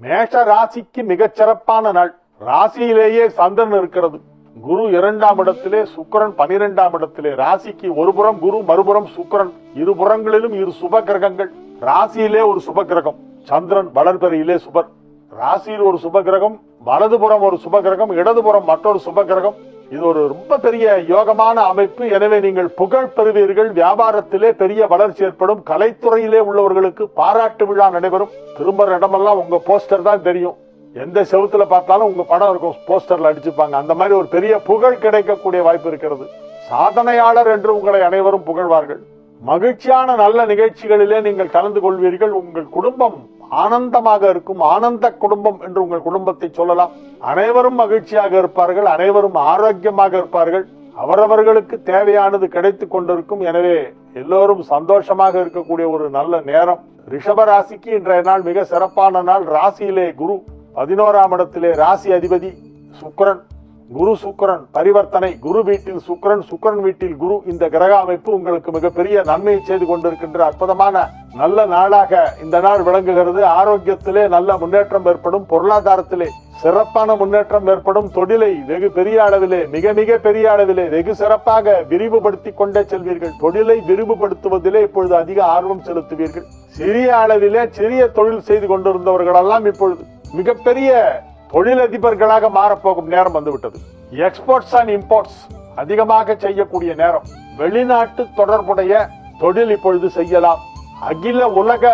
மேஷ ராசிக்கு மிகச் சிறப்பான நாள். ராசியிலேயே சந்திரன் இருக்கிறது. குரு இரண்டாம் இடத்திலே சுக்கரன் பனிரெண்டாம் இடத்திலே. ராசிக்கு ஒரு புறம் குரு மறுபுறம் சுக்கிரன். இரு புறங்களிலும் இரு சுப கிரகங்கள். ராசியிலே ஒரு சுப கிரகம். சந்திரன் வளர்பெறையிலே சுபர். ராசியில் ஒரு சுப கிரகம் வலதுபுறம் ஒரு சுப கிரகம் இடதுபுறம் மற்றொரு சுப கிரகம். இது ஒரு ரொம்ப பெரிய யோகமான அமைப்பு. எனவே நீங்கள் புகழ் பெறுவீர்கள். வியாபாரத்திலே பெரிய வளர்ச்சி ஏற்படும். கலைத்துறையிலே உள்ளவர்களுக்கு பாராட்டு விழா நடைபெறும். திரும்புற இடமெல்லாம் உங்க போஸ்டர் தான் தெரியும். எந்த செவத்துல பார்த்தாலும் உங்க படம் இருக்கும். போஸ்டர்ல அடிச்சுப்பாங்க. அந்த மாதிரி ஒரு பெரிய புகழ் கிடைக்கக்கூடிய வாய்ப்பு இருக்கிறது. சாதனையாளர் என்று உங்களை அனைவரும் புகழ்வார்கள். மகிழ்ச்சியான நல்ல நிகழ்ச்சிகளிலே நீங்கள் கலந்து கொள்வீர்கள். உங்கள் குடும்பம் ஆனந்தமாக இருக்கும். ஆனந்த குடும்பம் என்று உங்கள் குடும்பத்தை சொல்லலாம். அனைவரும் மகிழ்ச்சியாக இருப்பார்கள். அனைவரும் ஆரோக்கியமாக இருப்பார்கள். அவரவர்களுக்கு தேவையானது கிடைத்துக் கொண்டிருக்கும். எனவே எல்லோரும் சந்தோஷமாக இருக்கக்கூடிய ஒரு நல்ல நேரம். ரிஷப ராசிக்கு இன்றைய நாள் மிக சிறப்பான நாள். ராசியிலே குரு பதினோராம் இடத்திலே ராசி அதிபதி சுக்கரன். குரு சுக்கிரன் பரிவர்த்தனை குரு வீட்டில் சுக்கிரன் சுக்கிரன் வீட்டில் குரு இந்த கிரக அமைப்பு உங்களுக்கு மிகப்பெரிய நன்மையை செய்து கொண்டிருக்கின்ற அற்புதமான நல்ல நாளாக இந்த நாள் விளங்குகிறது. ஆரோக்கியத்திலே நல்ல முன்னேற்றம் ஏற்படும் பொருளாதாரத்திலே சிறப்பான முன்னேற்றம் ஏற்படும். தொழிலை வெகு பெரிய அளவிலே மிக மிக பெரிய அளவிலே வெகு சிறப்பாக விரிவுபடுத்தி கொண்டே செல்வீர்கள். தொழிலை விரிவுபடுத்துவதிலே இப்பொழுது அதிக ஆர்வம் செலுத்துவீர்கள். சிறிய அளவிலே சிறிய தொழில் செய்து கொண்டிருந்தவர்களெல்லாம் இப்பொழுது மிகப்பெரிய தொழிலதிபர்களாக மாறப்போகும் நேரம் வந்துவிட்டது. எக்ஸ்போர்ட்ஸ் அண்ட் இம்போர்ட்ஸ் அதிகமாக செய்யக்கூடிய நேரம். வெளிநாட்டு தொடர்புடைய தொழில் இப்பொழுது செய்யலாம். அகில உலக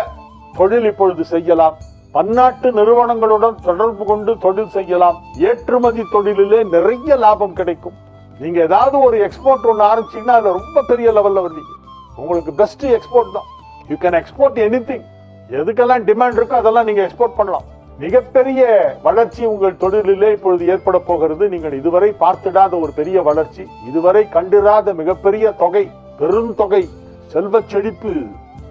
தொழில் இப்பொழுது செய்யலாம். பன்னாட்டு நிறுவனங்களுடன் தொடர்பு கொண்டு தொழில் செய்யலாம். ஏற்றுமதி தொழிலிலே நிறைய லாபம் கிடைக்கும். நீங்க ஏதாவது ஒரு எக்ஸ்போர்ட் ஒன்று ஆரம்பிச்சீங்கன்னா அதுல ரொம்ப பெரிய லெவல்ல வருவீங்க உங்களுக்கு பெஸ்ட் எக்ஸ்போர்ட் தான். யூ கேன் எக்ஸ்போர்ட் எனி எதுக்கெல்லாம் டிமாண்ட் இருக்கோ அதெல்லாம் நீங்க எக்ஸ்போர்ட் பண்ணலாம். மிகப்பெரிய வளர்ச்சி உங்கள் தொழிலிலே இப்பொழுது ஏற்பட போகிறது. நீங்கள் இதுவரை பார்த்திடாத ஒரு பெரிய வளர்ச்சி. இதுவரை கண்டிராத மிகப்பெரிய தொகை பெருந்தொகை செல்வ செழிப்பு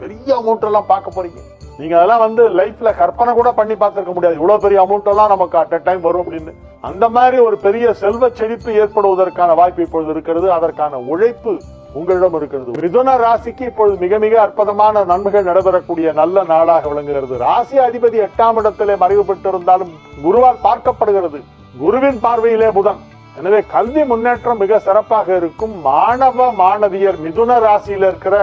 பெரிய அமௌண்ட் எல்லாம் பார்க்க போறீங்க. நீங்க அதெல்லாம் வந்து லைஃப்ல கற்பனை கூட பண்ணி பார்த்திருக்க முடியாது. இவ்வளவு பெரிய அமௌண்ட் எல்லாம் நமக்கு அட் அ டைம் வரும் அப்படின்னு. அந்த மாதிரி ஒரு பெரிய செல்வ செழிப்பு ஏற்படுவதற்கான வாய்ப்பு இப்பொழுது இருக்கிறது. அதற்கான உழைப்பு உங்களிடம் இருக்கிறது. மிதுன ராசிக்கு இப்பொழுது மிக மிக அற்புதமான நன்மைகள் நடைபெறக்கூடிய நல்ல நாளாக விளங்குகிறது. ராசி அதிபதி எட்டாம் இடத்திலே மறைவு பெற்றிருந்தாலும் குருவால் பார்க்கப்படுகிறது. குருவின் பார்வையிலே புதன். எனவே கல்வி முன்னேற்றம் மிக சிறப்பாக இருக்கும். மாணவ மாணவியர் மிதுன ராசியில் இருக்கிற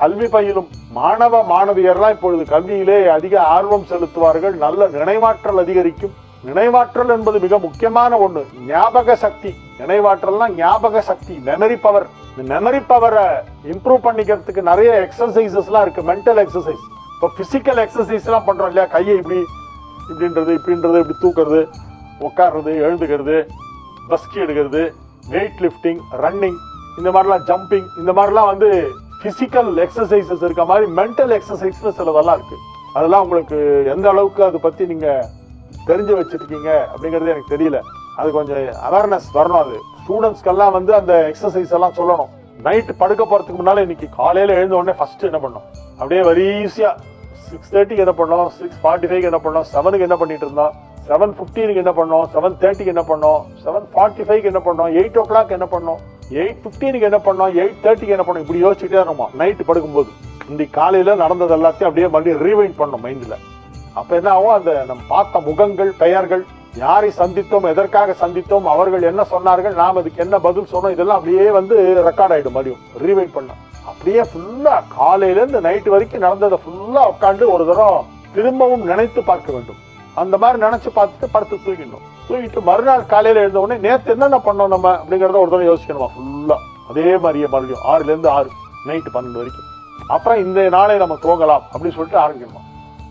கல்வி பயிலும் மாணவ மாணவியர்லாம் இப்பொழுது கல்வியிலே அதிக ஆர்வம் செலுத்துவார்கள். நல்ல நினைவாற்றல் அதிகரிக்கும். நினைவாற்றல் என்பது மிக முக்கியமான ஒண்ணு. ஞாபக சக்தி. நினைவாற்றல்னா ஞாபக சக்தி மெமரி பவர் இந்த மெமரி பவரை இம்ப்ரூவ் பண்ணிக்கிறதுக்கு நிறைய எக்ஸசைசஸ்லாம் இருக்கு. மென்டல் எக்ஸசைஸ் இப்போ பிசிக்கல் எக்ஸசைஸ் எல்லாம் பண்றோம் இல்லையா? கையை இப்படி இப்படின்றது இப்படின்றது இப்படி தூக்குறது உட்கார்றது எழுந்துக்கிறது பஸ்கி எடுக்கிறது வெயிட் லிஃப்டிங் ரன்னிங் இந்த மாதிரிலாம் ஜம்பிங் இந்த மாதிரிலாம் வந்து பிசிக்கல் எக்ஸசைசஸ் இருக்க மாதிரி மென்டல் எக்ஸசைஸ்னு சிலதெல்லாம் இருக்கு. அதெல்லாம் உங்களுக்கு எந்த அளவுக்கு அதை பத்தி நீங்க தெரிஞ்சு வச்சிருக்கீங்க அப்படிங்கிறது எனக்கு தெரியல. அது கொஞ்சம் அவேர்னஸ் வரணும் அது. ஸ்டூடெண்ட்ஸ்க்கெல்லாம் வந்து அந்த எக்ஸசைஸ் எல்லாம் சொல்லணும். நைட்டு படுக்க போறதுக்கு முன்னால இன்னைக்கு காலையில எழுந்த உடனே ஃபர்ஸ்ட் என்ன பண்ணோம் அப்படியே வரிசையா சிக்ஸ் தேர்ட்டிக்கு என்ன பண்ணோம் சிக்ஸ் ஃபார்ட்டி ஃபைவ் என்ன பண்ணோம் செவனுக்கு என்ன பண்ணிட்டு இருந்தோம் செவன் ஃபிஃப்டீனுக்கு என்ன பண்ணோம் செவன் தேர்ட்டிக்கு என்ன பண்ணோம் செவன் ஃபார்ட்டி ஃபைவ் என்ன பண்ணோம் எயிட் ஓ கிளாக் என்ன பண்ணோம் எயிட் ஃபிஃப்டீனுக்கு என்ன பண்ணோம் எயிட் தேர்ட்டிக்கு என்ன பண்ணோம் இப்படி யோசிச்சுட்டே இருக்கோமா நைட்டு படுக்கும்போது. இன்னைக்கு காலையில நடந்தது எல்லாத்தையும் அப்படியே மறுபடியும் ரீவைண்ட் பண்ணோம் மைண்ட்ல அப்ப என்ன ஆகும் அந்த நம்ம பார்த்த முகங்கள் பெயர்கள் யாரை சந்தித்தோம் எதற்காக சந்தித்தோம் அவர்கள் என்ன சொன்னார்கள் நாம் அதுக்கு என்ன பதில் சொன்னோம் இதெல்லாம் அப்படியே வந்து ரெக்கார்ட் ஆயிடும் மறுபடியும் ரீவைட் பண்ண அப்படியே ஃபுல்லா காலையில இருந்து நைட் வரைக்கும் நடந்ததை ஃபுல்லா உட்காந்து ஒரு தரம் திரும்பவும் நினைத்து பார்க்க வேண்டும். அந்த மாதிரி நினைச்சு பார்த்துட்டு படுத்து தூங்கிடணும். தூங்கிட்டு மறுநாள் காலையில எழுந்த உடனே நேத்து என்னென்ன பண்ணோம் நம்ம அப்படிங்கறத ஒரு தடவை யோசிக்கணுமா? ஃபுல்லா அதே மாதிரியே மறுபடியும் ஆறுல இருந்து ஆறு நைட்டு பன்னெண்டு வரைக்கும். அப்புறம் இந்த நாளை நம்ம தூங்கலாம் அப்படின்னு சொல்லிட்டு ஆரம்பிக்கணுமா?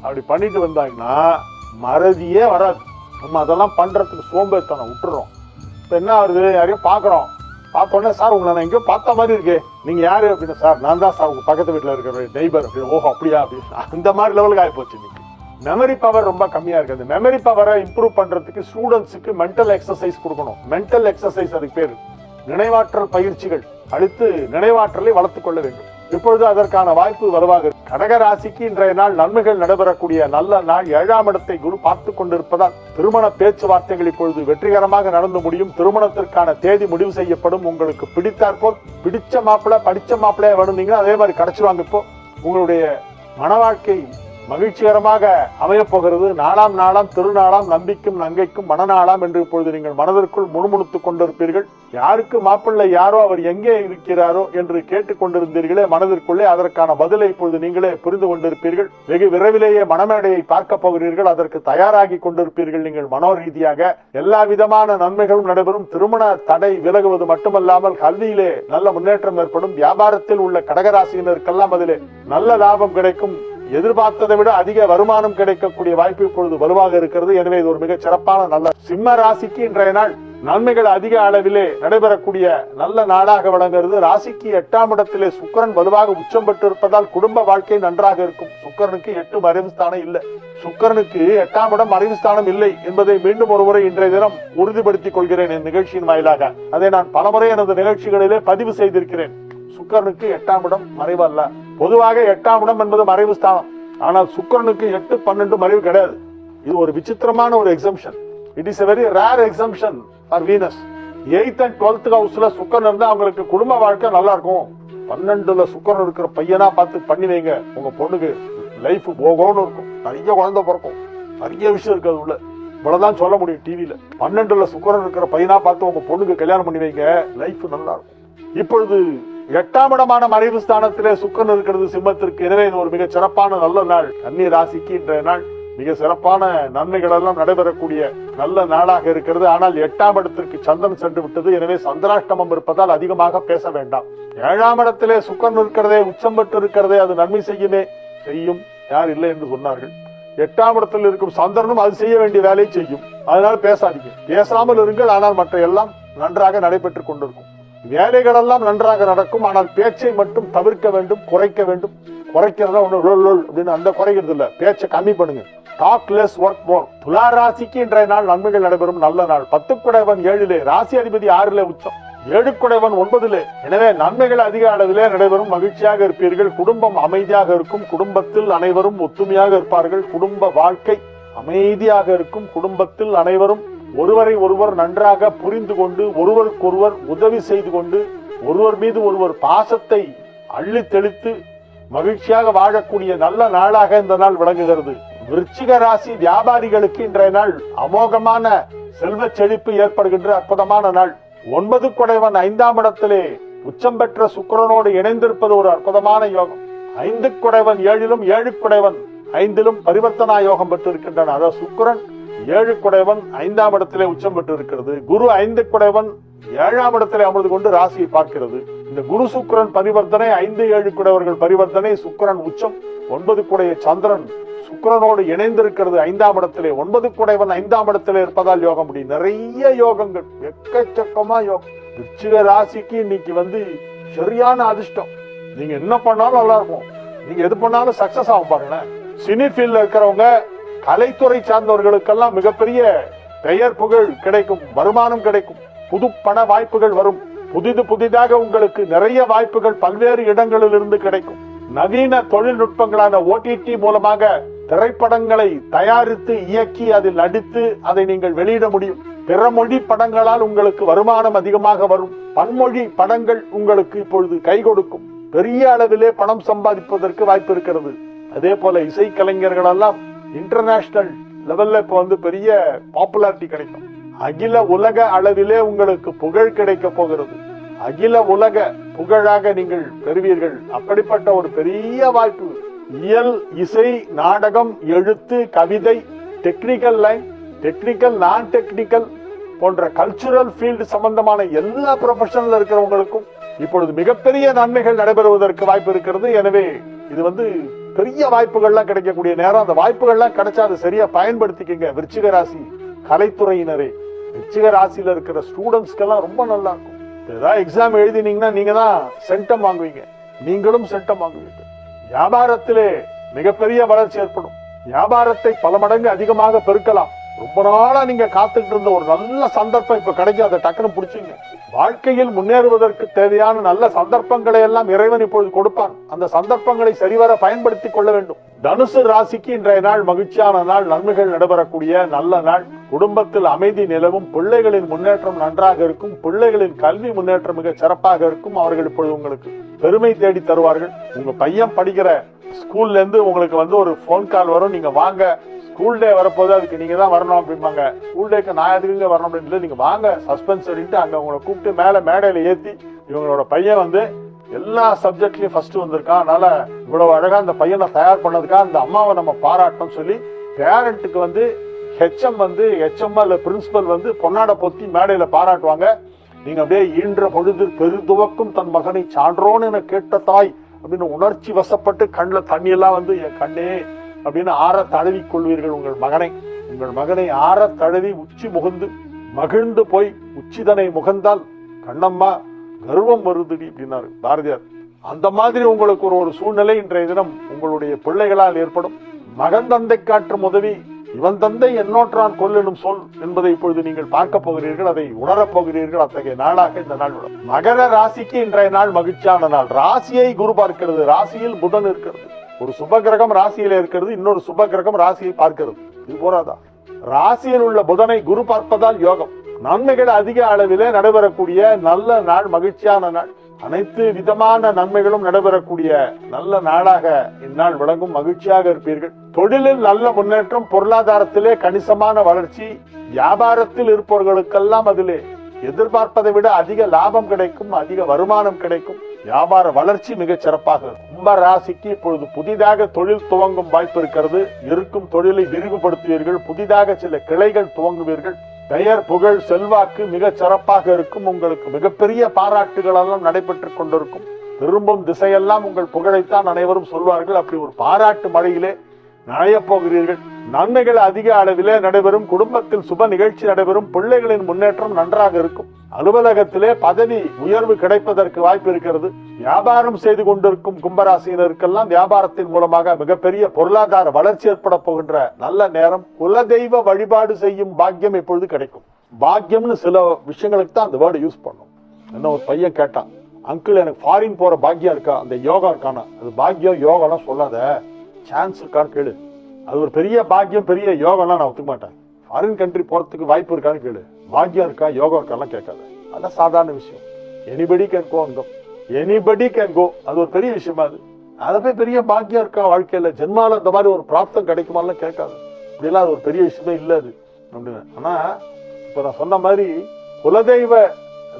அப்படி பண்ணிட்டு வந்தாங்கன்னா மறதியே வராது. நம்ம அதெல்லாம் பண்றதுக்கு சோம்பேறித்தனம் விட்டுறோம். இப்போ என்ன ஆகுது? யாரையும் பார்க்குறோம். பார்த்தோன்னே சார் உங்களை நான் எங்கேயோ பார்த்த மாதிரி இருக்கே. நீங்க யாரு? அப்படின்னு சார் நான் தான் சார் உங்க பக்கத்து வீட்டில் இருக்கிற நெய்பர் அப்படின்னு ஓஹோ அப்படியா? அப்படின்னு. அந்த மாதிரி லெவலுக்கு ஆகிப்போச்சு இன்னைக்கு. மெமரி பவர் ரொம்ப கம்மியா இருக்கு. அந்த மெமரி பவரை இம்ப்ரூவ் பண்றதுக்கு ஸ்டூடெண்ட்ஸுக்கு மென்டல் எக்ஸசைஸ் கொடுக்கணும். மென்டல் எக்ஸசைஸ் அதுக்கு பேர். நினைவாற்றல் பயிற்சிகள். அடுத்து நினைவாற்றலை வளர்த்துக்கொள்ள வேண்டும். இப்பொழுது அதற்கான வாய்ப்பு வருவாக. கடக ராசிக்கு இன்றைய நாள் நன்மைகள் நடைபெறக்கூடிய நல்ல நாள். ஏழாம் இடத்தை குரு பார்த்து கொண்டிருப்பதால் திருமண பேச்சுவார்த்தைகள் இப்பொழுது வெற்றிகரமாக நடந்து முடியும். திருமணத்திற்கான தேதி முடிவு செய்யப்படும். உங்களுக்கு பிடித்தாற்போல் பிடிச்ச மாப்பிள்ளை படிச்ச மாப்பிள்ளையா வேணுந்தீங்கன்னா அதே மாதிரி கிடைச்சிருவாங்க இப்போ. உங்களுடைய மன வாழ்க்கை மகிழ்ச்சிகரமாக அமையப் போகிறது நாளாம் நாளாம் திருநாளாம் நம்பிக்கும் நங்கைக்கும் மனநாளாம் என்று இப்பொழுது நீங்கள் மனதிற்குள் முணுமுணுத்துக் கொண்டிருப்பீர்கள். யாருக்கு மாப்பிள்ளை யாரோ அவர் எங்கே இருக்கிறாரோ என்று கேட்டுக் கொண்டிருந்தீர்களே மனதிற்குள்ளே அதற்கான பதிலை இப்பொழுது நீங்களே புரிந்து கொண்டிருப்பீர்கள். வெகு விரைவிலேயே மனமேடையை பார்க்க போகிறீர்கள் அதற்கு தயாராகி கொண்டிருப்பீர்கள் நீங்கள் மனோ ரீதியாக எல்லா விதமான நன்மைகளும் நடைபெறும். திருமண தடை விலகுவது மட்டுமல்லாமல் கல்வியிலே நல்ல முன்னேற்றம் ஏற்படும். வியாபாரத்தில் உள்ள கடகராசியினருக்கெல்லாம் அதிலே நல்ல லாபம் கிடைக்கும். எதிர்பார்த்ததை விட அதிக வருமானம் கிடைக்கக்கூடிய வாய்ப்பு இப்பொழுது வலுவாக இருக்கிறது. எனவே இது ஒரு மிக சிறப்பான நல்ல சிம்ம ராசிக்கு இன்றைய நாள் நன்மைகள் அதிக அளவிலே நடைபெறக்கூடிய நல்ல நாளாக வழங்குகிறது ராசிக்கு எட்டாம் இடத்திலே சுக்கரன் வலுவாக உச்சம் பெற்று இருப்பதால் குடும்ப வாழ்க்கை நன்றாக இருக்கும். சுக்கரனுக்கு எட்டு மறைவு ஸ்தானம் இல்லை. சுக்கரனுக்கு எட்டாம் இடம் மறைவு ஸ்தானம் இல்லை என்பதை மீண்டும் ஒருமுறை இன்றைய தினம் உறுதிப்படுத்திக் கொள்கிறேன் என் நிகழ்ச்சியின் வாயிலாக. அதை நான் பலமுறை எனது நிகழ்ச்சிகளிலே பதிவு செய்திருக்கிறேன். சுக்கரனுக்கு எட்டாம் இடம் மறைவல்ல பொதுவாக எட்டாம் இடம் என்பது மறைவு ஸ்தானம். ஆனால் சுக்கரனுக்கு எட்டு பன்னெண்டு மறைவு கிடையாது. இது ஒரு விசித்திரமான ஒரு exemption it is a very rare exemption for Venus eighth and twelfth ஹவுஸ்ல சுக்கரன் இருந்தா அவங்களுக்கு குடும்ப வாழ்க்கை நல்லா இருக்கும். பன்னெண்டுல சுக்கரன் இருக்கிற பையனா பார்த்து பண்ணி வைங்க. உங்க பொண்ணுக்கு லைஃப் போகணும்னு இருக்கும். நிறைய குழந்தை பிறக்கும். நிறைய விஷயம் இருக்கு அது உள்ள இவ்வளவுதான் சொல்ல முடியும் டிவியில பன்னெண்டுல சுக்கரன் இருக்கிற பையனா பார்த்து உங்க பொண்ணுக்கு கல்யாணம் பண்ணி வைங்க. லைஃப் நல்லா இருக்கும். இப்பொழுது எட்டாம் இடமான மறைவு ஸ்தானத்திலே சுக்கரன் இருக்கிறது சிம்மத்திற்கு. எனவே இது ஒரு மிக சிறப்பான நல்ல நாள். கன்னி ராசிக்கு இன்றைய நாள். மிக சிறப்பான நன்மைகள் எல்லாம் நடைபெறக்கூடிய நல்ல நாளாக இருக்கிறது. ஆனால் எட்டாம் இடத்திற்கு சந்திரன் சென்று விட்டது. எனவே சந்திராஷ்டமம் இருப்பதால் அதிகமாக பேச வேண்டாம். ஏழாம் இடத்திலே சுக்கரன் இருக்கிறதே உச்சம் பெற்று இருக்கிறதே அது நன்மை செய்யுமே செய்யும். யார் இல்லை என்று சொன்னார்கள். எட்டாம் இடத்தில் இருக்கும் சந்திரனும் அது செய்ய வேண்டிய வேலையை செய்யும். அதனால் பேசாதீங்க. பேசாமல் இருங்கள். ஆனால் மற்ற எல்லாம் நன்றாக நடைபெற்றுக் கொண்டிருக்கும். வேலைகளெல்லாம் நன்றாக நடக்கும் ஆனால் பேச்சை மட்டும் தவிர்க்க வேண்டும் குறைக்க வேண்டும். குறைக்கிறதா ஒன்று அப்படின்னு அந்த குறைக்கிறது இல்லை. பேச்சை கம்மி பண்ணுங்க. டாக் லெஸ் ஒர்க் மோர் துலா ராசிக்கு இன்றைய நாள் நன்மைகள் நடைபெறும். நல்ல நாள். பத்து குடைவன் ஏழிலே ராசி அதிபதி ஆறிலே உச்சம். ஏழு குடைவன் ஒன்பதிலே. எனவே நன்மைகள் அதிக அளவிலே நடைபெறும். மகிழ்ச்சியாக இருப்பீர்கள். குடும்பம் அமைதியாக இருக்கும். குடும்பத்தில் அனைவரும் ஒத்துமையாக இருப்பார்கள். குடும்ப வாழ்க்கை அமைதியாக இருக்கும். குடும்பத்தில் அனைவரும் ஒருவரை ஒருவர் நன்றாக புரிந்து கொண்டு ஒருவருக்கொருவர் உதவி செய்து கொண்டு ஒருவர் மீது ஒருவர் பாசத்தை அள்ளி தெளித்து மகிழ்ச்சியாக வாழக்கூடிய நல்ல நாளாக இந்த நாள் விளங்குகிறது. விருச்சிக ராசி வியாபாரிகளுக்கு இன்றைய நாள் அமோகமான செல்வ செழிப்பு ஏற்படுகின்ற அற்புதமான நாள். ஒன்பது குடைவன் ஐந்தாம் இடத்திலே உச்சம் பெற்ற சுக்கிரனோடு இணைந்திருப்பது ஒரு அற்புதமான யோகம். ஐந்து குடைவன் ஏழிலும் ஏழு குடைவன் ஐந்திலும் பரிவர்த்தனா யோகம் பெற்றிருக்கின்றன. அதாவது சுக்கிரன் ஏழு குடைவன் ஐந்தாம் இடத்திலே உச்சம் பெற்று இருக்கிறது குரு ஐந்து குடைவன் ஏழாம் இடத்திலே அமர்ந்து கொண்டு ராசியை பார்க்கிறது. இந்த குரு சுக்கரன் பரிவர்த்தனை ஐந்து ஏழு குடைவர்கள் பரிவர்த்தனை சுக்கரன் உச்சம் ஒன்பது குடைய சந்திரன் சுக்கரனோடு இணைந்திருக்கிறது ஐந்தாம் இடத்திலே. ஒன்பது குடைவன் ஐந்தாம் இடத்திலே இருப்பதால் யோகம் முடியும் நிறைய யோகங்கள் எக்கச்சக்கமா யோகம். விருச்சிக ராசிக்கு இன்னைக்கு வந்து சரியான அதிர்ஷ்டம். நீங்க என்ன பண்ணாலும் நல்லா இருக்கும். நீங்க எது பண்ணாலும் சக்சஸ் ஆகும் பாருங்களேன். சினி ஃபீல்ட்ல இருக்கிறவங்க கலைத்துறை சார்ந்தவர்களுக்கெல்லாம் மிகப்பெரிய பெயர் புகழ் கிடைக்கும் வருமானம் கிடைக்கும். புது பண வாய்ப்புகள் வரும். புதிது புதிதாக உங்களுக்கு நிறைய வாய்ப்புகள் பல்வேறு இடங்களில் இருந்து கிடைக்கும். நவீன தொழில்நுட்பங்களான ஓடிடி மூலமாக திரைப்படங்களை தயாரித்து இயக்கி அதில் நடித்து அதை நீங்கள் வெளியிட முடியும். பிற மொழி படங்களால் உங்களுக்கு வருமானம் அதிகமாக வரும். பன்மொழி படங்கள் உங்களுக்கு இப்பொழுது கை கொடுக்கும். பெரிய அளவிலே பணம் சம்பாதிப்பதற்கு வாய்ப்பு இருக்கிறது. அதே போல இசை கலைஞர்கள் எல்லாம் இன்டர்நேஷனல் லெவல்ல இப்ப வந்து பெரிய பாப்புலாரிட்டி கிடைக்கும். அகில உலக அளவிலே உங்களுக்கு புகழ் கிடைக்க போகிறது. அகில உலக புகழாக நீங்கள் பெறுவீர்கள். அப்படிப்பட்ட ஒரு பெரிய வாய்ப்பு. இயல் இசை நாடகம் எழுத்து கவிதை டெக்னிக்கல் லைன் டெக்னிக்கல் நான் டெக்னிக்கல் போன்ற கல்ச்சுரல் ஃபீல்டு சம்பந்தமான எல்லா ப்ரொஃபஷனல் இருக்கிறவங்களுக்கும் இப்பொழுது மிகப்பெரிய நன்மைகள் நடைபெறுவதற்கு வாய்ப்பு இருக்கிறது. எனவே இது வந்து பெரிய வாய்ப்புகள்லாம் கிடைக்கக்கூடிய நேரம். அந்த வாய்ப்புகள்லாம் கிடைச்சா அதை சரியா பயன்படுத்திக்கங்க. விருச்சிக ராசி கலைத்துறையினரே. விருச்சிக ராசியில இருக்கிற ஸ்டூடெண்ட்ஸ்க்கெல்லாம் ரொம்ப நல்லா இருக்கும். ஏதாவது எக்ஸாம் எழுதினீங்கன்னா நீங்க தான் சென்டம் வாங்குவீங்க. நீங்களும் சென்டம் வாங்குவீங்க. வியாபாரத்திலே மிகப்பெரிய வளர்ச்சி ஏற்படும். வியாபாரத்தை பல மடங்கு அதிகமாக பெருக்கலாம். ரொம்ப நாளா நீங்க காத்துக்கிட்டு இருந்த ஒரு நல்ல சந்தர்ப்பம் இப்ப கிடைக்கும் அதை டக்குன்னு பிடிச்சிங்க. வாழ்க்கையில் முன்னேறுவதற்கு தேவையான நல்ல சந்தர்ப்பங்களை எல்லாம் இறைவன் இப்பொழுது கொடுப்பான். அந்த சந்தர்ப்பங்களை சரிவர பயன்படுத்திக் கொள்ள வேண்டும். தனுசு ராசிக்கு இன்றைய நாள் மகிழ்ச்சியான நாள். நன்மைகள் நடைபெறக்கூடிய நல்ல நாள். குடும்பத்தில் அமைதி நிலவும் பிள்ளைகளின் முன்னேற்றம் நன்றாக இருக்கும் பிள்ளைகளின் கல்வி முன்னேற்றம் மிக சிறப்பாக இருக்கும் அவர்கள் இப்பொழுது உங்களுக்கு பெருமை தேடி தருவார்கள். உங்க பையன் படிக்கிற ஸ்கூல்ல இருந்து உங்களுக்கு வந்து ஒரு ஃபோன் கால் வரும். நீங்க வாங்க ஸ்கூல் டே வரப்போது அதுக்கு நீங்க தான் வரணும் அப்படிம்பாங்க. ஸ்கூல் டேக்கு நான் எதுக்குங்க வரணும் அப்படின்னு நீங்க வாங்க சஸ்பென்ஸ் சொல்லிட்டு அங்க உங்களை கூப்பிட்டு மேல மேடையில ஏத்தி இவங்களோட பையன் வந்து எல்லா சப்ஜெக்ட்லயும் ஃபர்ஸ்ட் வந்திருக்கான். அதனால இவ்வளவு அழகா அந்த பையனை தயார் பண்ணதுக்காக அந்த அம்மாவை நம்ம பாராட்டணும் சொல்லி பேரண்ட்டுக்கு வந்து ஹெச்எம் வந்து ஹெச்எம் இல்ல பிரின்சிபல் வந்து பொன்னாட பொத்தி மேடையில பாராட்டுவாங்க. நீங்க அப்படியே ஈன்ற பொழுது பெருதுவக்கும் தன் மகனை சான்றோன்னு என கேட்ட தாய் அப்படின்னு உணர்ச்சி வசப்பட்டு கண்ணில் தண்ணியெல்லாம் வந்து என் கண்ணே அப்படின்னு ஆற தழுவி கொள்வீர்கள் உங்கள் மகனை. உங்கள் மகனை ஆற தழுவி உச்சி முகந்து மகிழ்ந்து போய் உச்சிதனை முகந்தால் கண்ணம்மா கர்வம் வருதுடி அப்படின்னாரு பாரதியார். அந்த மாதிரி உங்களுக்கு ஒரு ஒரு சூழ்நிலை இன்றைய தினம் உங்களுடைய பிள்ளைகளால் ஏற்படும். மகன் தந்தை காற்றும் உதவி இவன் தந்தை என்னோற்றான் கொல்லெனும் சொல் என்பதை இப்பொழுது நீங்கள் பார்க்க போகிறீர்கள் அதை உணரப் போகிறீர்கள் அத்தகைய நாளாக இந்த நாள் விடும். மகர ராசிக்கு இன்றைய நாள் மகிழ்ச்சியான நாள். ராசியை குரு பார்க்கிறது ராசியில் புதன் இருக்கிறது. ஒரு சுப கிரகம் ராசியில இருக்கிறது இன்னொரு சுப கிரகம் ராசியை பார்க்கிறது. இது போறாதா ராசியில் உள்ள புதனை குரு பார்ப்பதால் யோகம். நன்மைகள் அதிக அளவிலே நடைபெறக்கூடிய நல்ல நாள் மகிழ்ச்சியான நாள். அனைத்து விதமான நன்மைகளும் நடைபெறக்கூடிய நல்ல நாளாக இந்நாள் விளங்கும் மகிழ்ச்சியாக இருப்பீர்கள். தொழிலில் நல்ல முன்னேற்றம் பொருளாதாரத்திலே கணிசமான வளர்ச்சி வியாபாரத்தில் இருப்பவர்களுக்கெல்லாம் அதிலே எதிர்பார்ப்பதை விட அதிக லாபம் கிடைக்கும் அதிக வருமானம் கிடைக்கும். வியாபார வளர்ச்சி மிகச் சிறப்பாக இருக்கும். கும்ப ராசிக்கு இப்பொழுது புதிதாக தொழில் துவங்கும் வாய்ப்பு இருக்கிறது. இருக்கும் தொழிலை விரிவுபடுத்துவீர்கள். புதிதாக சில கிளைகள் துவங்குவீர்கள். பெயர் புகழ் செல்வாக்கு மிக சிறப்பாக இருக்கும். உங்களுக்கு மிகப்பெரிய பாராட்டுகள் எல்லாம் நடைபெற்றுக் கொண்டிருக்கும். திரும்பும் திசையெல்லாம் உங்கள் புகழைத்தான் அனைவரும் சொல்வார்கள். அப்படி ஒரு பாராட்டு மழையிலே நனையப் போகிறீர்கள் நன்மைகள் அதிக அளவிலே நடைபெறும். குடும்பத்தில் சுப நிகழ்ச்சி நடைபெறும். பிள்ளைகளின் முன்னேற்றம் நன்றாக இருக்கும். அலுவலகத்திலே பதவி உயர்வு கிடைப்பதற்கு வாய்ப்பு இருக்கிறது. வியாபாரம் செய்து கொண்டிருக்கும் கும்பராசியினருக்கெல்லாம் வியாபாரத்தின் மூலமாக மிகப்பெரிய பொருளாதார வளர்ச்சி ஏற்பட போகின்ற நல்ல நேரம். குலதெய்வ வழிபாடு செய்யும் பாக்கியம் இப்பொழுது கிடைக்கும். பாக்கியம்னு சில விஷயங்களுக்கு தான் அந்த வேர்டு யூஸ் பண்ணும். என்ன ஒரு பையன் கேட்டான் அங்கிள் எனக்கு ஃபாரின் போற பாக்கியம் இருக்கா? அந்த யோகா இருக்கானா அது பாக்கியம் யோகாலாம் சொல்லாத. சான்ஸ் இருக்கான்னு கேளு. அது ஒரு பெரிய பாக்கியம் பெரிய யோகம்லாம் நான் ஒத்துக்க மாட்டேன். ஃபாரின் கண்ட்ரி போறதுக்கு வாய்ப்பு இருக்கான்னு கேளு. பாக்கியம் இருக்கா யோகா இருக்கான்லாம் கேட்காத. அதான் சாதாரண விஷயம். எனிபடி கேன் கோ அங்கம் எனிபடி கேன் கோ அது ஒரு பெரிய விஷயமா அது. அதை போய் பெரிய பாக்கியம் இருக்கா வாழ்க்கையில? ஜென்மால இந்த மாதிரி ஒரு பிராப்தம் கிடைக்குமாலாம் கேட்காது. இப்படிலாம் அது ஒரு பெரிய விஷயமே இல்லை அது. அப்படின்னு ஆனா இப்ப நான் சொன்ன மாதிரி குலதெய்வ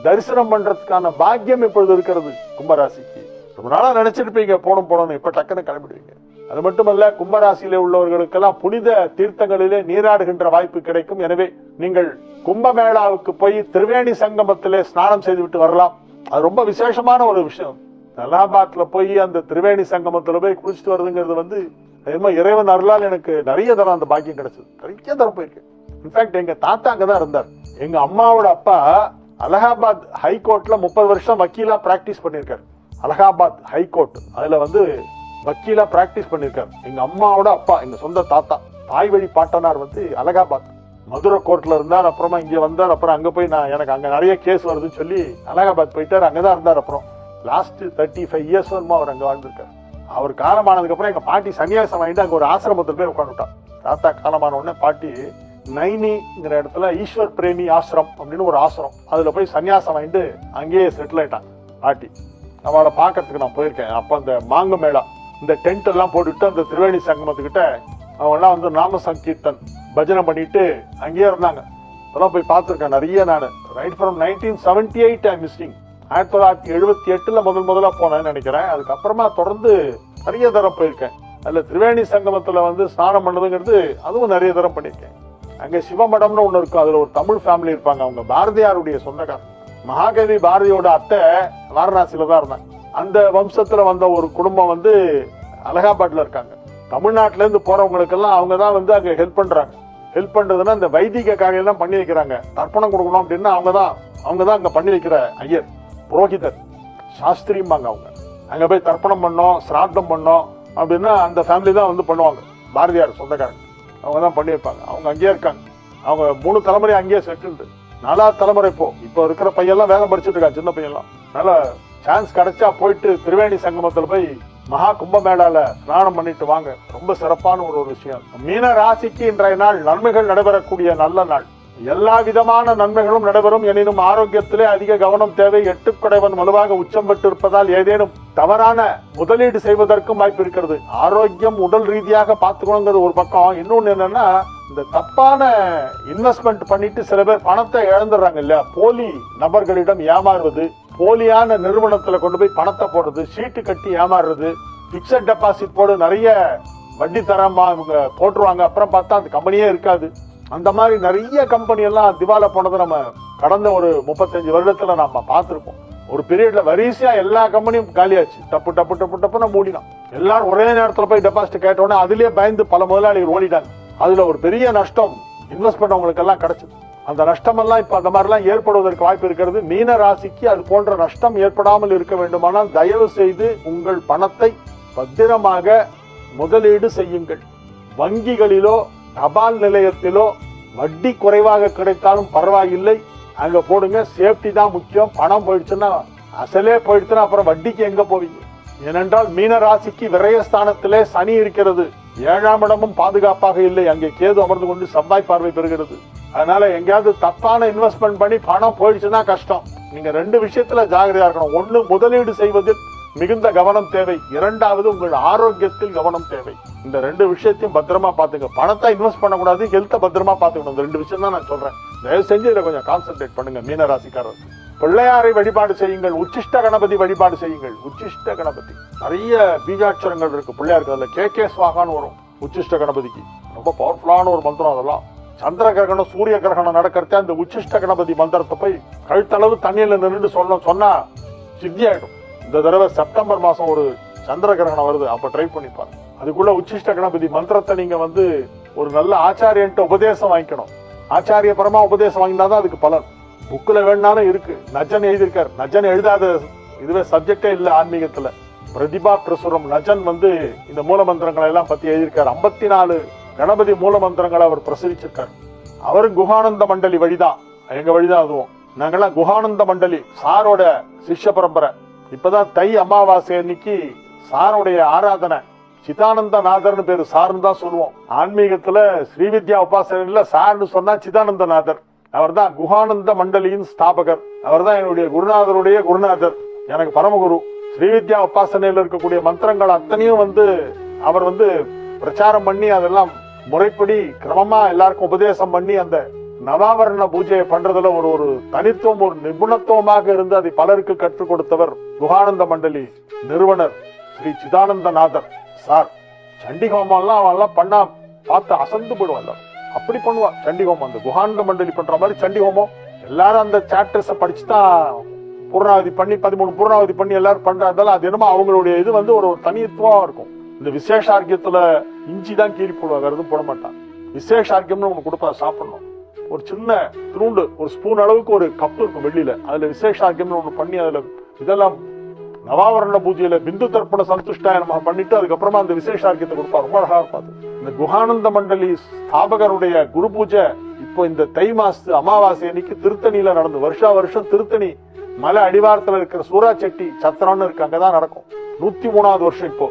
தரிசனம் பண்றதுக்கான பாக்கியம் இப்பொழுது இருக்கிறது கும்பராசிக்கு. ரொம்ப நாளா நினைச்சிருப்பீங்க போகணும் போகணும்னு இப்ப டக்குன்னு கிளம்பிடுவீங்க. அது மட்டுமல்ல கும்பராசியிலே உள்ளவர்களுக்கெல்லாம் புனித தீர்த்தங்களிலே நீராடுகின்ற வாய்ப்பு கிடைக்கும். எனவே நீங்கள் கும்பமேளாவுக்கு போய் திரிவேணி சங்கமத்திலே ஸ்நானம் செய்துவிட்டு வரலாம். அது ரொம்ப விசேஷமான ஒரு விஷயம். அலகாபாத்ல போய் அந்த திரிவேணி சங்கமத்துல போய் குளிச்சுட்டு வருதுங்கிறது வந்து என்னமோ இறைவன் அருளால் எனக்கு நிறைய தரம் அந்த பாக்கியம் கிடைச்சது. நிறைய தரம் போயிருக்கு. இன்ஃபேக்ட் எங்க தாத்தா அங்கதான் இருந்தார். எங்க அம்மாவோட அப்பா அலகாபாத் ஹைகோர்ட்ல முப்பது வருஷம் வக்கீலா பிராக்டிஸ் பண்ணியிருக்காரு. அலகாபாத் ஹைகோர்ட் அதுல வந்து வக்கீலா பிராக்டிஸ் பண்ணியிருக்காரு எங்க அம்மாவோட அப்பா எங்க சொந்த தாத்தா. தாய் வழி பாட்டனார் வந்து அலகாபாத். மதுரை கோர்ட்ல இருந்தார் அப்புறமா இங்க வந்தார் அப்புறம் அங்க போய் நான் எனக்கு அங்க நிறைய கேஸ் வருதுன்னு சொல்லி அலகாபாத் போயிட்டார் அங்கதான் இருந்தார் அப்புறம். லாஸ்ட் தேர்ட்டி ஃபைவ் இயர்ஸ் வருமா அவர் அங்க வாழ்ந்திருக்காரு. அவர் காலமானதுக்கு அப்புறம் எங்க பாட்டி சன்னியாசம் வாங்கிட்டு அங்க ஒரு ஆசிரமத்தில் போய் உட்காந்துட்டார் தாத்தா காலமான உடனே பாட்டி நைனிங்கிற இடத்துல ஈஸ்வர் பிரேமி ஆசிரம் அப்படின்னு ஒரு ஆசிரம். அதுல போய் சன்னியாசம் வாங்கிட்டு அங்கேயே செட்டில் ஆயிட்டான் பாட்டி. அவளை பார்க்கறதுக்கு நான் போயிருக்கேன். அப்ப அந்த மாங்க மேளா இந்த டென்ட் எல்லாம் போட்டுட்டு அந்த திரிவேணி சங்கமத்துக்கிட்ட அவங்கெல்லாம் வந்து நாம சங்கீர்த்தன் பஜனை பண்ணிட்டு அங்கேயே இருந்தாங்க. அதெல்லாம் போய் பார்த்துருக்கேன் நிறைய நான். Right from nineteen seventy eight I misting ஆயிரத்தி தொள்ளாயிரத்தி எழுபத்தி எட்டுல முதல் முதலாக போனேன்னு நினைக்கிறேன். அதுக்கப்புறமா தொடர்ந்து நிறைய தரம் போயிருக்கேன். அதுல திரிவேணி சங்கமத்துல வந்து ஸ்நானம் பண்ணதுங்கிறது அதுவும் நிறைய தரம் பண்ணியிருக்கேன். அங்கே சிவமடம்னு ஒன்று இருக்கும். அதுல ஒரு தமிழ் ஃபேமிலி இருப்பாங்க. அவங்க பாரதியாருடைய சொந்தக்காரர். மகாகவி பாரதியோட அத்தை வாரணாசியில தான் இருந்தாங்க. அந்த வம்சத்துல வந்த ஒரு குடும்பம் வந்து அலகாபாத்ல இருக்காங்க. தமிழ்நாட்டுல இருந்து அவங்க தான் வந்து அங்க ஹெல்ப் பண்றாங்க. ஹெல்ப் பண்றதுன்னா இந்த வைதிக காரியெல்லாம் பண்ணி வைக்கிறாங்க. தர்ப்பணம் கொடுக்கணும் அப்படின்னா அவங்க தான் அவங்க தான் அங்க பண்ணி வைக்கிற ஐயர் புரோகிதர் சாஸ்திரியும்பாங்க அவங்க. அங்க போய் தர்ப்பணம் பண்ணோம் சிராத்தம் பண்ணோம் அப்படின்னா அந்த ஃபேமிலி தான் வந்து பண்ணுவாங்க. பாரதியார் சொந்தக்காரங்க. அவங்க தான் பண்ணி வைப்பாங்க. அவங்க அங்கேயே இருக்காங்க. அவங்க மூணு தலைமுறை அங்கேயே செட்டில்டு நாலாவது தலைமுறை இப்போ. இப்போ இருக்கிற பையன்லாம் வேலை படிச்சுட்டு இருக்கான் சின்ன பையன்லாம். நல்லா சான்ஸ் கிடைச்சா போயிட்டு திரிவேணி சங்கமத்தில் போய் மகா கும்பமேளால ஸ்நானம் பண்ணிட்டு வாங்க. ரொம்ப சிறப்பான ஒரு ஒரு விஷயம். மீன ராசிக்கு இன்றைய நாள் நன்மைகள் நடைபெறக்கூடிய நல்ல நாள். எல்லா விதமான நன்மைகளும் நடைபெறும் எனினும் ஆரோக்கியத்திலே அதிக கவனம் தேவை. எட்டுக்குடைவன் வலுவாக உச்சம் பெற்றிருப்பதால் ஏதேனும் தவறான முதலீடு செய்வதற்கும் வாய்ப்பு இருக்கிறது. ஆரோக்கியம் உடல் ரீதியாக பார்த்துக்கணுங்கிறது ஒரு பக்கம். இன்னொன்னு என்னன்னா இந்த தப்பான இன்வெஸ்ட்மெண்ட் பண்ணிட்டு சில பேர் பணத்தை இழந்துடுறாங்க இல்லையா? போலி நபர்களிடம் ஏமாறுவது போலியான நிறுவனத்துல கொண்டு போய் பணத்தை போடுறது சீட்டு கட்டி ஏமாறுறது பிக்சட் டெபாசிட் போடு நிறைய வட்டி தரமா இவங்க போட்டுருவாங்க. அப்புறம் பார்த்தா அந்த கம்பெனியே இருக்காது. அந்த மாதிரி நிறைய கம்பெனி எல்லாம் திவால போனதை நம்ம கடந்த ஒரு முப்பத்தஞ்சு வருடத்துல நம்ம பார்த்துருக்கோம். ஒரு பீரியட்ல வரிசையா எல்லா கம்பெனியும் காலியாச்சு. டப்பு டப்பு டப்பு டப்புன்னு மூடினான் எல்லாரும் ஒரே நேரத்துல போய் டெபாசிட் கேட்டோன்னே அதுலயே பயந்து பல முதலாளிகள் ஓடிட்டாங்க. அதுல ஒரு பெரிய நஷ்டம் இன்வெஸ்ட் பண்ணவங்களுக்கு எல்லாம் கிடைச்சது. அந்த நஷ்டமெல்லாம் இப்போ அந்த மாதிரிலாம் ஏற்படுவதற்கு வாய்ப்பு இருக்கிறது. மீன ராசிக்கு அது போன்ற நஷ்டம் ஏற்படாமல் இருக்க வேண்டுமானால் தயவு செய்து உங்கள் பணத்தை பத்திரமாக முதலீடு செய்யுங்கள். வங்கிகளிலோ தபால் நிலையத்திலோ வட்டி குறைவாக கிடைத்தாலும் பரவாயில்லை. அங்கே போடுங்க சேஃப்டி தான் முக்கியம். பணம் போயிடுச்சுன்னா அசலே போயிடுச்சுன்னா அப்புறம் வட்டிக்கு எங்கே போவீங்க? ஏனென்றால் மீன ராசிக்கு விரயஸ்தானத்திலே சனி இருக்கிறது. ஏழாம் இடமும் பாதுகாப்பாக இல்லை. அங்கே கேது அமர்ந்து கொண்டு செவ்வாய் பார்வை பெறுகிறது. அதனால எங்கேயாவது தப்பான இன்வெஸ்ட்மெண்ட் பண்ணி பணம் போயிடுச்சுன்னா கஷ்டம். நீங்க ரெண்டு விஷயத்துல ஜாகிரதையா இருக்கணும். ஒன்று முதலீடு செய்வதில் மிகுந்த கவனம் தேவை. இரண்டாவது உங்கள் ஆரோக்கியத்தில் கவனம் தேவை. இந்த ரெண்டு விஷயத்தையும் பத்திரமா பாத்துங்க பணத்தை இன்வெஸ்ட் பண்ணக்கூடாது ஹெல்த்தை பத்திரமா பாத்துக்கணும் இந்த ரெண்டு விஷயம் தான் நான் சொல்றேன். தயவு செஞ்சு இதை கொஞ்சம் கான்சென்ட்ரேட் பண்ணுங்க மீனராசிக்காரர் பிள்ளையாரை வழிபாடு செய்யுங்கள். உச்சிஷ்ட கணபதி வழிபாடு செய்யுங்கள். உச்சிஷ்ட கணபதி. நிறைய பீஜாட்சரங்கள் இருக்கு. பிள்ளையாருக்கு அதுல கே கே சுவாகான்னு வரும். உச்சிஷ்ட கணபதிக்கு. ரொம்ப பவர்ஃபுல்லான ஒரு மந்திரம் அதெல்லாம். சந்திர கிரகணம் சூரிய கிரகணம் நடக்கிறத அந்த உச்சிஷ்ட கணபதி மந்திரத்தை போய் கழுத்தளவு தண்ணியில நின்று சொல்ல சொன்னா சித்தி ஆயிடும். இந்த தடவை செப்டம்பர் மாசம் ஒரு சந்திர கிரகணம் வருது அப்ப ட்ரை பண்ணிப்பார் அதுக்குள்ள உச்சிஷ்ட கணபதி மந்திரத்தை நீங்க வந்து ஒரு நல்ல ஆச்சாரியன்ட்டு உபதேசம் வாங்கிக்கணும். ஆச்சாரியபரமா உபதேசம் வாங்கினாதான் அதுக்கு பலன். புக்கில் வேணாலும் இருக்கு. நஜன் எழுதியிருக்கார். நஜன் எழுதாத இதுவே சப்ஜெக்டே இல்லை ஆன்மீகத்துல. பிரதிபா பிரசுரம் நஜன் வந்து இந்த மூல மந்திரங்களை எல்லாம் பத்தி எழுதியிருக்காரு. ஐம்பத்தி நாலு கணபதி மூல மந்திரங்களை அவர் பிரசுரிச்சிருக்காரு அவர் குகானந்த மண்டலி வழிதான் எங்க வழிதான் அதுவும்? நாங்கெல்லாம் குகானந்த மண்டலி சாரோட சிஷ்ய பரம்பரை. இப்பதான் தை அமாவாசை அன்னைக்கு சாருடைய ஆராதனை. சிதானந்த நாதர்னு பேரு சார்னு தான் சொல்லுவோம். ஆன்மீகத்துல ஸ்ரீவித்யா உபாசனையில சார்னு சொன்னா சிதானந்த நாதர். அவர் தான் குகானந்த மண்டலியின் ஸ்தாபகர். அவர் தான் என்னுடைய குருநாதருடைய குருநாதர். எனக்கு பரமகுரு. ஸ்ரீவித்யா உபாசனையில இருக்கக்கூடிய மந்திரங்கள் அத்தனையும் வந்து அவர் வந்து பிரச்சாரம் பண்ணி அதெல்லாம் முறைப்படி கிரமமா எல்லாருக்கும் உபதேசம் பண்ணி அந்த நவாவரண பூஜையை பண்றதுல ஒரு ஒரு தனித்துவம் ஒரு நிபுணத்துவமாக இருந்து அதை பலருக்கு கற்றுக் கொடுத்தவர் குகானந்த மண்டலி நிறுவனர் ஸ்ரீ சிதானந்தநாதர். சார் சண்டி ஹோமம்லாம் அவெல்லாம் பண்ணா பார்த்து அசந்து போயிடுவான் அப்படி பண்ணுவா சண்டி ஹோமம் அந்த குகானந்த மண்டலி பண்ற மாதிரி சண்டி ஹோமம் எல்லாரும் அந்த சாப்டர்ஸை படிச்சு தான் பூர்ணாவதி பண்ணி பதிமூணு பூர்ணாவதி பண்ணி எல்லாரும் பண்றதால அது என்னமோ அவங்களுடைய இது வந்து ஒரு தனித்துவமா இருக்கும். இந்த விசேஷார்க்கியத்துல இஞ்சி தான் கீறி போடுவாங்க வேற எதுவும் போட மாட்டான். விசேஷார்க்கியம்னு ஒண்ணு கொடுப்பா சாப்பிடணும். ஒரு சின்ன திருண்டு ஒரு ஸ்பூன் அளவுக்கு ஒரு கப் இருக்கும் வெள்ளியில. அதுல விசேஷார்க்கியம்னு ஒண்ணு பண்ணி அதுல இதெல்லாம் நவாவரண பூஜையில பிந்து தர்ப்பண சந்துஷ்டாய நம்ம பண்ணிட்டு அதுக்கப்புறமா அந்த விசேஷார்க்கியத்தை கொடுப்பா ரொம்ப அழகா இருப்பாது இந்த குஹானந்த மண்டலி ஸ்தாபகருடைய குரு பூஜை இப்போ இந்த தை மாசத்து அமாவாசை அன்னைக்கு திருத்தணியில நடந்து வருஷா வருஷம் திருத்தணி மலை அடிவாரத்துல இருக்கிற சூராச்செட்டி சத்திரம்னு இருக்கு அங்கதான் நடக்கும். நூத்தி மூணாவது வருஷம் இப்போ.